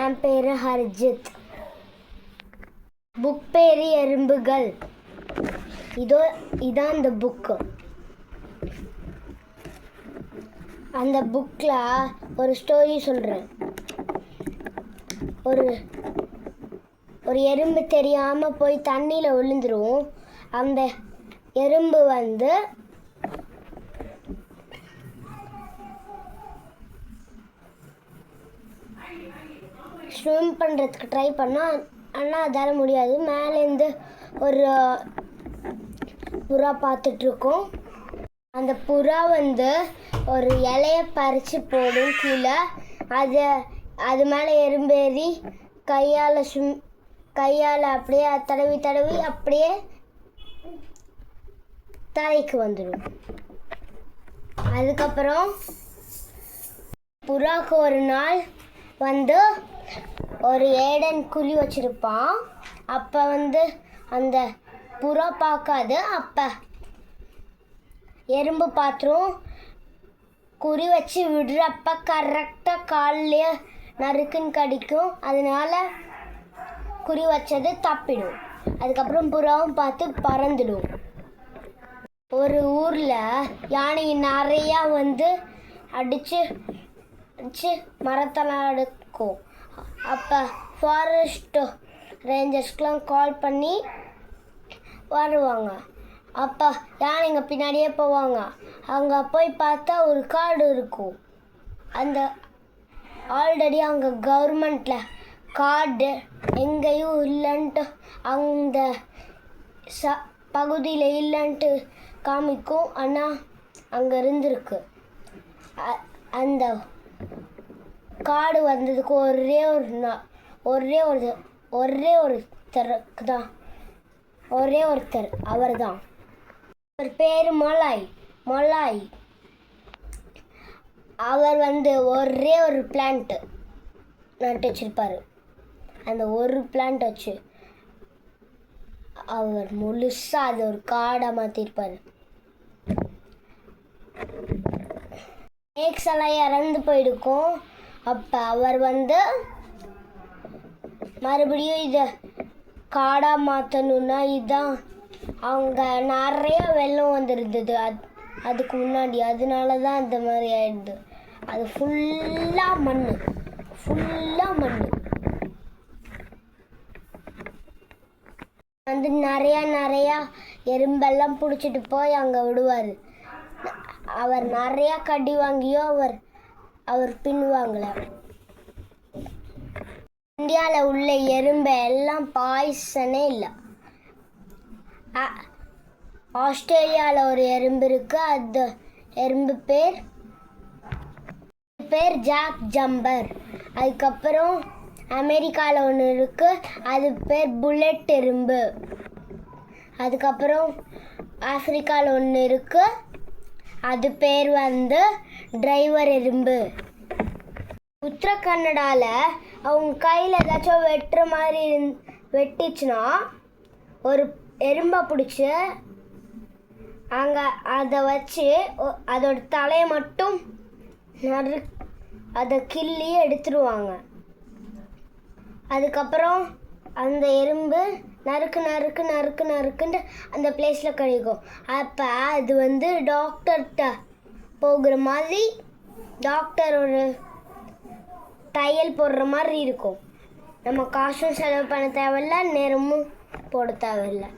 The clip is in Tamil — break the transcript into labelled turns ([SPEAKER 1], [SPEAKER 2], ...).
[SPEAKER 1] என் பேர் ஹர்ஜித். புக் பேர் எறும்புகள். இதோ இதான் அந்த புக்கு அந்த புக்கில் ஒரு ஸ்டோரி சொல்கிறேன் ஒரு ஒரு எறும்பு தெரியாமல் போய் தண்ணியில் விழுந்துரும். அந்த எறும்பு வந்து ஸ்விம் பண்ணுறதுக்கு ட்ரை பண்ணால் ஆனால் அதால் முடியாது. மேலேருந்து ஒரு புறா பார்த்துட்ருக்கோம். அந்த புறா வந்து ஒரு இலைய பறித்து போடும் கீழே. அது அது மேலே எறும்பேறி கையால் ஸ்விம் கையால் அப்படியே தடவி தடவி அப்படியே தலைக்கு வந்துடும். அதுக்கப்புறம் புறாக்கு ஒரு நாள் வந்து ஒரு ஏடன் குழி வச்சிருப்பான். அப்போ வந்து அந்த புறா பார்க்காது. அப்போ எறும்பு பாத்திரம் குறி வச்சு விடுறப்ப கரெக்டாக கால்லையே நறுக்குன்னு கடிக்கும். அதனால குறி வச்சது தப்பிடும். அதுக்கப்புறம் புறாவும் பார்த்து பறந்துடும். ஒரு ஊரில் யானை நிறையா வந்து அடித்து அடித்து மரத்தெல்லாம் எடுக்கும். அப்போ ஃபாரஸ்ட் ரேஞ்சர்ஸ்க்கெலாம் கால் பண்ணி வருவாங்க. அப்போ யானைங்க பின்னாடியே போவாங்க. அங்கே போய் பார்த்தா ஒரு காடு இருக்கும். அந்த ஆல்ரெடி அங்கே கவர்மெண்ட்டில் காடு எங்கேயும் இல்லைன்ட்டு அந்த ச பகுதியில் இல்லைன்ட்டு காமிக்கும். ஆனால் அங்கே இருந்திருக்கு. அ- அந்த காடு வந்ததுக்கு ஒரே ஒரு நா- ஒரே ஒரு ஒரே ஒருத்தருக்கு தான். ஒரே ஒருத்தர் அவர் தான் அவர் பேர் மொலாய் மொலாய். அவர் வந்து ஒரே ஒரு பிளான்ட் நட்டு வச்சுருப்பார். அந்த ஒரு பிளான்ட் வச்சு அவர் முழுசாக அது ஒரு காடாக மாற்றிருப்பார் ஏக்ஸ் எல்லாம் இறந்து போயிருக்கும் அப்போ அவர் வந்து மறுபடியும் இதை காடாக மாற்றணுன்னா இதுதான் அவங்க நிறைய வெள்ளம் வந்துருந்தது. அது அதுக்கு முன்னாடி. அதனால தான் இந்த மாதிரி ஆயிடுது. அது ஃபுல்லாக மண் ஃபுல்லாக மண் வந்து நிறையா நிறையா எறும்பெல்லாம் பிடிச்சிட்டு போய் அங்கே விடுவார். அவர் நிறையா கடி வாங்கியோ அவர் அவர் பின்வாங்கல. இந்தியாவில் உள்ள எறும்பு எல்லாம் பாய்சனே இல்லை. ஆஸ்திரேலியாவில் ஒரு எறும்பு இருக்கு. அது எறும்பு பேர் பேர் ஜாக் ஜம்பர். அதுக்கப்புறம் அமெரிக்காவில் ஒன்று இருக்கு. அது பேர் புல்லட் எறும்பு. அதுக்கப்புறம் ஆப்பிரிக்காவில் ஒன்று இருக்கு. அது பேர் வந்து டிரைவர் எறும்பு உத்தர கன்னடால அவங்க கையில் ஏதாச்சும் வெட்டுற மாதிரி இருந் வெட்டிச்சுன்னா ஒரு எறும்பை பிடிச்சி அங்கே அதை வச்சு அதோட தலையை மட்டும் நறு அதை கிள்ளி எடுத்துருவாங்க. அதுக்கப்புறம் அந்த எறும்பு நறுக்கு நறுக்கு நறுக்கு நறுக்குன்னு அந்த பிளேஸில் கிடைக்கும் அப்போ அது வந்து டாக்டர்கிட்ட போகிற மாதிரி டாக்டர் ஒரு தையல் போடுற மாதிரி இருக்கும். நம்ம காசும் செலவு பண்ண தேவையில்ல நேரமும் போட தேவையில்லை.